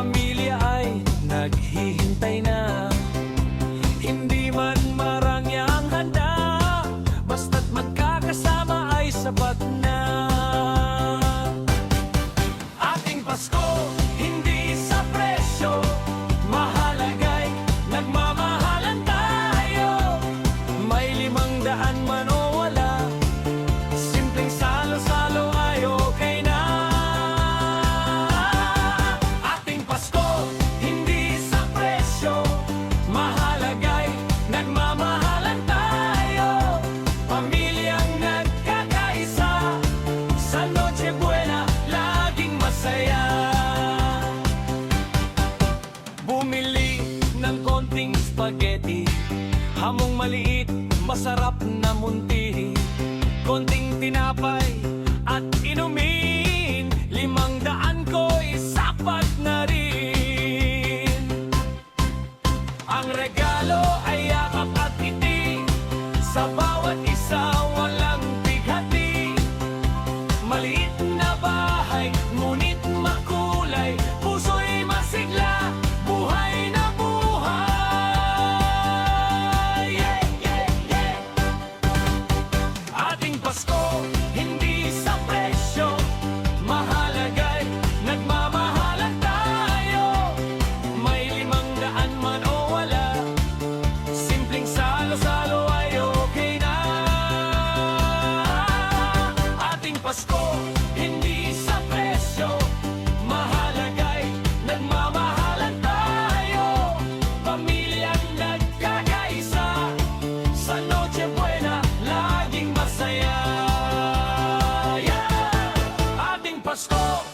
família. Bumili ng konting spaghetti. Hamong maliit, masarap na munti. Konting tinapay Pasko, hindi sa presyo. Mahalagay, nagmamahalan tayo. Pamilyang nagkakaisa. Sa Noche Buena, laging masaya. Yeah! Ating Pasko